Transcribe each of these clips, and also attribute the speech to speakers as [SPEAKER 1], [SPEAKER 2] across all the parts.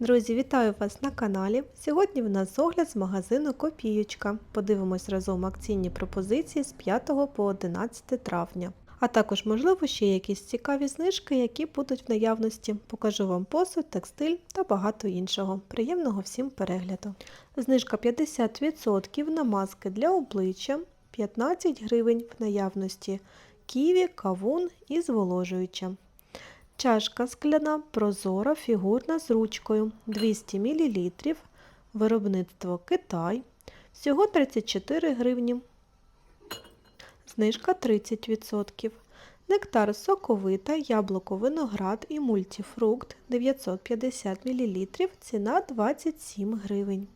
[SPEAKER 1] Друзі, вітаю вас на каналі. Сьогодні в нас огляд з магазину Копієчка. Подивимось разом акційні пропозиції з 5 по 11 травня. А також, можливо, ще якісь цікаві знижки, які будуть в наявності. Покажу вам посуд, текстиль та багато іншого. Приємного всім перегляду. Знижка 50% на маски для обличчя, 15 гривень в наявності, ківі, кавун і зволожуюча. Чашка скляна, прозора, фігурна з ручкою 200 мл. Виробництво Китай. Всього 34 гривні. Знижка 30%. Нектар соковита, яблуко виноград і мультифрукт 950 мл. Ціна 27 гривень.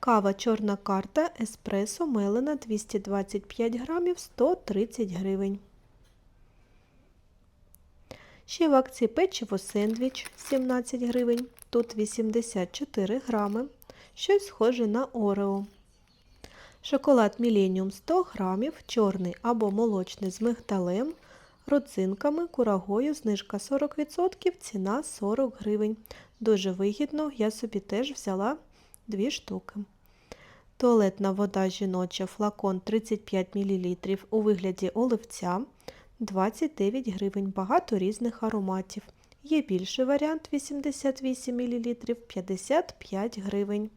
[SPEAKER 1] Кава чорна карта еспресо мелена 225 грамів 130 гривень. Ще в акції печиво сендвіч 17 гривень, тут 84 грами, щось схоже на Орео. Шоколад Міленіум 100 грамів, чорний або молочний з мигдалем, родзинками, курагою, знижка 40%, ціна 40 гривень. Дуже вигідно, я собі теж взяла 2 штуки. Туалетна вода жіноча флакон 35 мл у вигляді оливця. 29 гривень, багато різних ароматів. Є більший варіант 88 мл 55 гривень.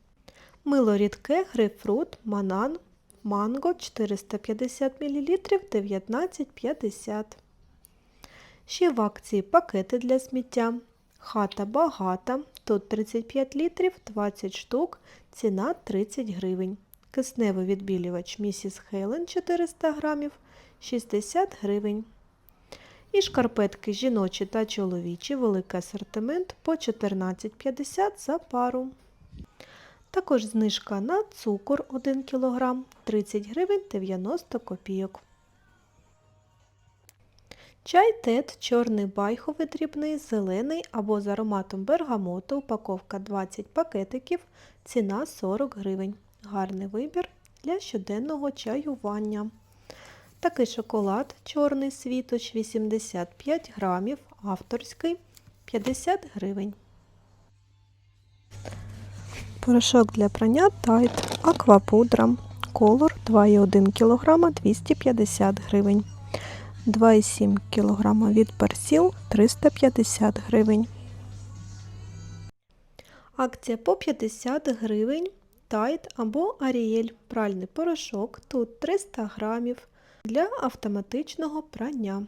[SPEAKER 1] Мило рідке, грейпфрут, манан, манго 450 мл 19,50. Ще в акції пакети для сміття. Хата багата. Тут 35 літрів, 20 штук, ціна 30 гривень. Кисневий відбілювач Місіс Хелен 400 грамів 60 гривень. І шкарпетки жіночі та чоловічі, великий асортимент по 14,50 за пару. Також знижка на цукор 1 кг 30 гривень 90 копійок. Чай тет чорний байховий дрібний, зелений або з ароматом бергамоту, упаковка 20 пакетиків, ціна 40 гривень. Гарний вибір для щоденного чаювання. Такий шоколад чорний світоч 85 грамів, авторський 50 гривень. Порошок для прання Тайт, аквапудра, колор 2,1 кг 250 гривень. 2,7 кг від персіл 350 гривень. Акція по 50 гривень. Тайт або Аріель пральний порошок. Тут 300 грамів для автоматичного прання.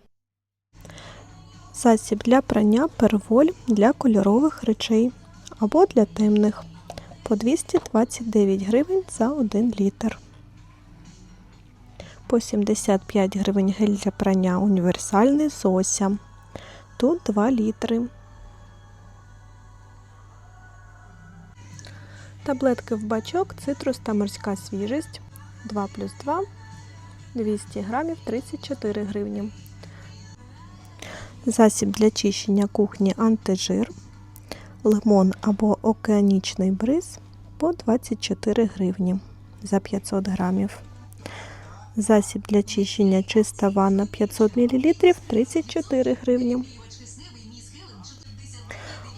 [SPEAKER 1] Засіб для прання перволь для кольорових речей або для темних по 229 гривень за 1 літр. По 75 гривень гель для прання універсальний Зося. Тут 2 літри. Таблетки в бачок, цитрус та морська свіжість 2 плюс 2 200 грамів 34 гривні. Засіб для чищення кухні антижир, лимон або океанічний бриз по 24 гривні за 500 грамів. Засіб для чищення чиста ванна 500 мл 34 гривні.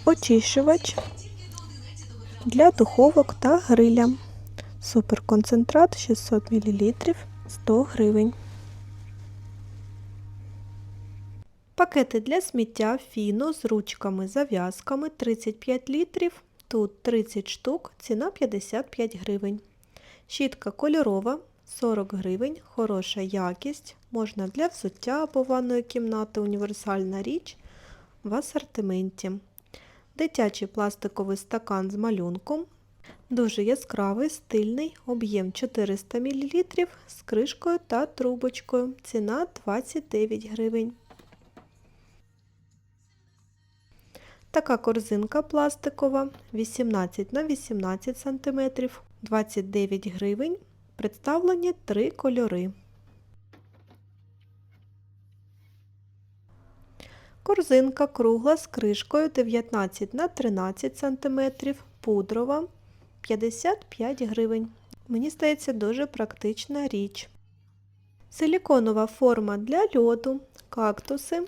[SPEAKER 1] Очищувач для духовок та гриля. Суперконцентрат 600 мл 100 гривень. Пакети для сміття фіно з ручками зав'язками 35 літрів. Тут 30 штук, ціна 55 гривень. Щітка кольорова 40 гривень, хороша якість. Можна для взуття або ванної кімнати універсальна річ в асортименті. Дитячий пластиковий стакан з малюнком Дуже яскравий, стильний, об'єм 400 мл з кришкою та трубочкою. Ціна 29 гривень. Така корзинка пластикова 18 на 18 см 29 гривень. Представлені три кольори. Корзинка кругла з кришкою 19 на 13 см пудрова 55 гривень. Мені здається, дуже практична річ. Силіконова форма для льоду, кактуси.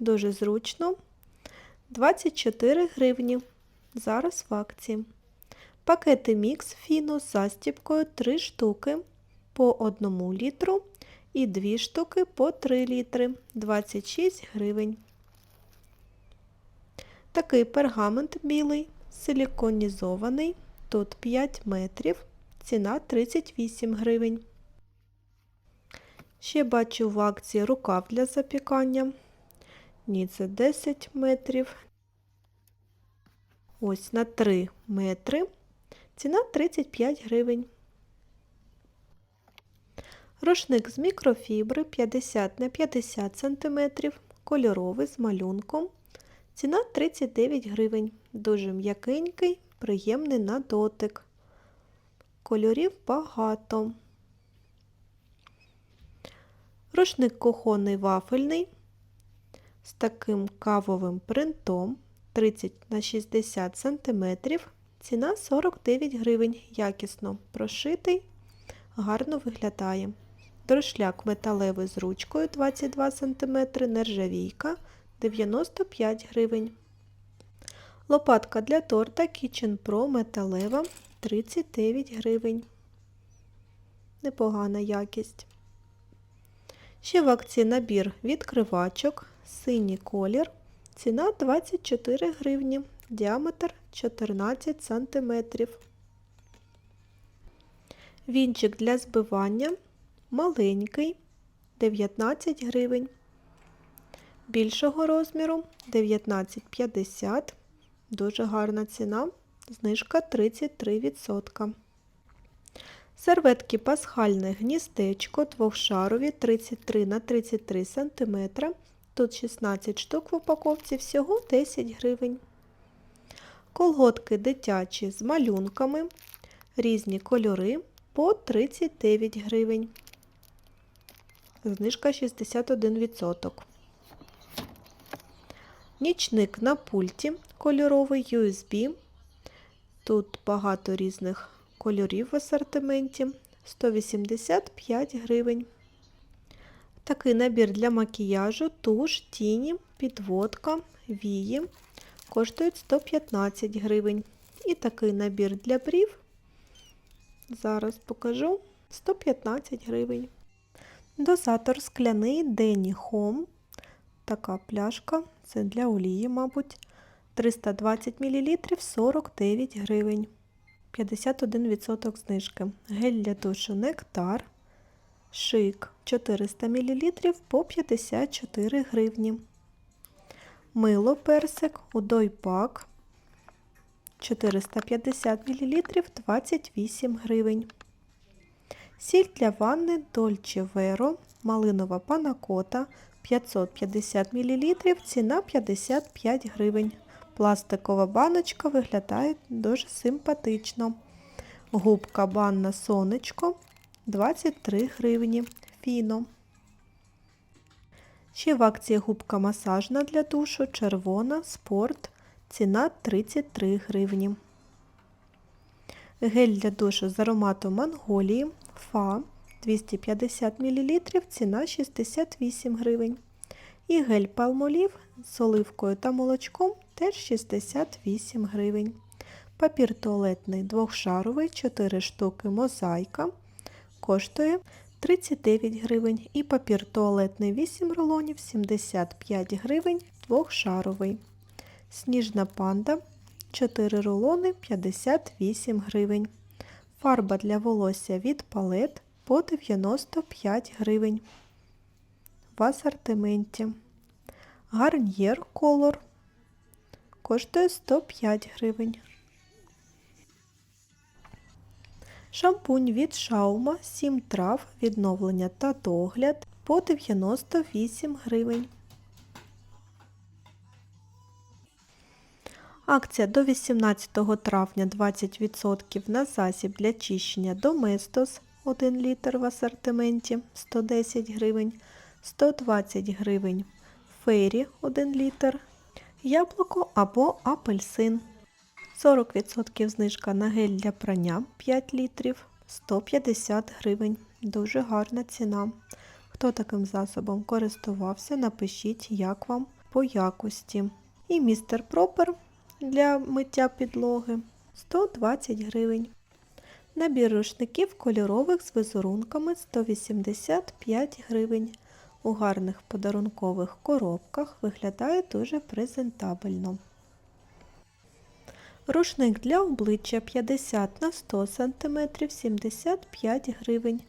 [SPEAKER 1] Дуже зручно. 24 гривні. зараз в акції. Пакети мікс фіно з застіпкою 3 штуки по 1 літру і 2 штуки по 3 літри 26 гривень. Такий пергамент білий, силіконізований, тут 5 метрів, ціна 38 гривень. Ще бачу в акції рукав для запікання. Ні, це 10 метрів. Ось на 3 метри. Ціна 35 гривень. Рушник з мікрофібри 50 на 50 см, кольоровий з малюнком. Ціна 39 гривень. Дуже м'якенький, приємний на дотик. Кольорів багато. Рушник кухонний вафельний з таким кавовим принтом 30 на 60 см. Ціна 49 гривень. Якісно прошитий, гарно виглядає. Дрошляк металевий з ручкою 22 см, нержавійка 95 гривень. Лопатка для торта Kitchen Pro металева 39 гривень. Непогана якість. Ще в акції набір відкривачок, синій колір, ціна 24 гривні, діаметр 14 см. Вінчик для збивання маленький 19 гривень. Більшого розміру 19,50. Дуже гарна ціна. Знижка 33%. Серветки пасхальне гніздечко двохшарові 33 на 33 см. Тут 16 штук в упаковці, всього 10 гривень. Колготки дитячі з малюнками. Різні кольори по 39 гривень. Знижка 61%. Нічник на пульті кольоровий USB. Тут багато різних кольорів в асортименті 185 гривень. Такий набір для макіяжу, туш, тіні, підводка, вії коштують 115 гривень. І такий набір для брів, зараз покажу, 115 гривень. Дозатор скляний Денні Home. Така пляшка, це для олії, мабуть. 320 мл 49 гривень. 51% знижки. Гель для душу Нектар. Шик 400 мл по 54 гривні. Мило персик Удойпак 450 мл 28 гривень. Сіль для ванни Dolce Vero малинова панакота 550 мл, ціна 55 гривень. Пластикова баночка виглядає дуже симпатично. Губка банна сонечко 23 гривні. Фіно. Ще в акції губка масажна для душу, червона, спорт. Ціна 33 гривні. Гель для душу з ароматом Монголії. Фа 250 мл, ціна 68 гривень. І гель палмолів з оливкою та молочком теж 68 гривень. Папір туалетний двохшаровий, 4 штуки мозаїка коштує 39 гривень. І папір туалетний 8 рулонів 75 гривень двохшаровий. Сніжна панда 4 рулони 58 гривень. Фарба для волосся від палет по 95 гривень. В асортименті. Гарньєр колор коштує 105 гривень. Шампунь від Шаума 7 трав, відновлення та догляд по 98 гривень. Акція до 18 травня 20% на засіб для чищення Доместос 1 літр в асортименті 110 гривень, 120 гривень. Фейрі 1 літр, яблуко або апельсин. 40% знижка на гель для прання 5 літрів 150 гривень. Дуже гарна ціна. Хто таким засобом користувався, напишіть, як вам по якості. І містер Пропер для миття підлоги 120 гривень. Набір рушників кольорових з візерунками 185 гривень. У гарних подарункових коробках виглядає дуже презентабельно. Рушник для обличчя 50 на 100 см 75 гривень.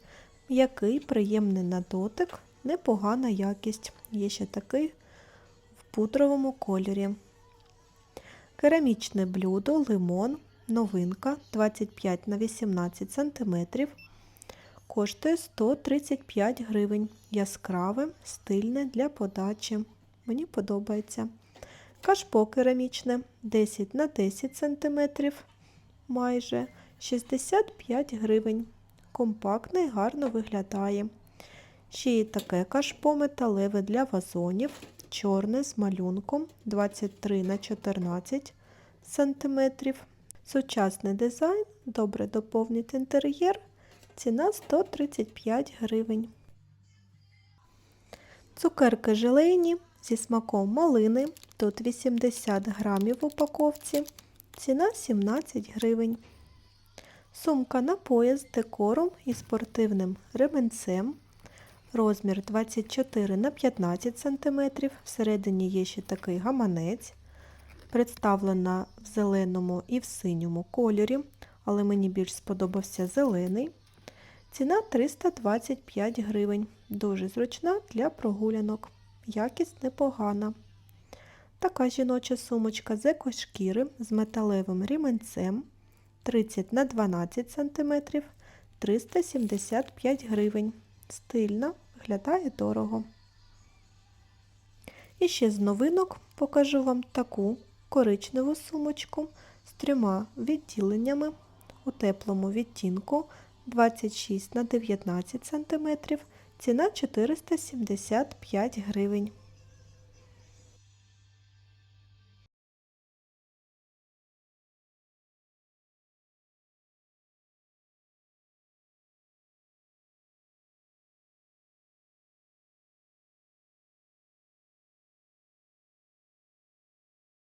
[SPEAKER 1] М'який, приємний на дотик, непогана якість. Є ще такий в пудровому кольорі. Керамічне блюдо лимон, новинка 25 на 18 см. Коштує 135 гривень. Яскраве, стильне для подачі. Мені подобається. Кашпо керамічне 10 на 10 см майже 65 гривень. Компактний, гарно виглядає. Ще є таке кашпо металеве для вазонів, чорне з малюнком 23 на 14 см. Сучасний дизайн, добре доповнить інтер'єр. Ціна 135 гривень. Цукерки желейні зі смаком малини. Тут 80 грамів в упаковці. Ціна 17 гривень. Сумка на пояс з декором і спортивним ременцем. Розмір 24 на 15 см. Всередині є ще такий гаманець. Представлена в зеленому і в синьому кольорі, але мені більш сподобався зелений. Ціна 325 гривень. Дуже зручна для прогулянок. Якість непогана. Така жіноча сумочка з екошкіри з металевим ріменцем 30 на 12 см 375 гривень. Стильна, виглядає дорого. І ще з новинок покажу вам таку коричневу сумочку з трьома відділеннями у теплому відтінку 26 на 19 см, ціна 475 гривень.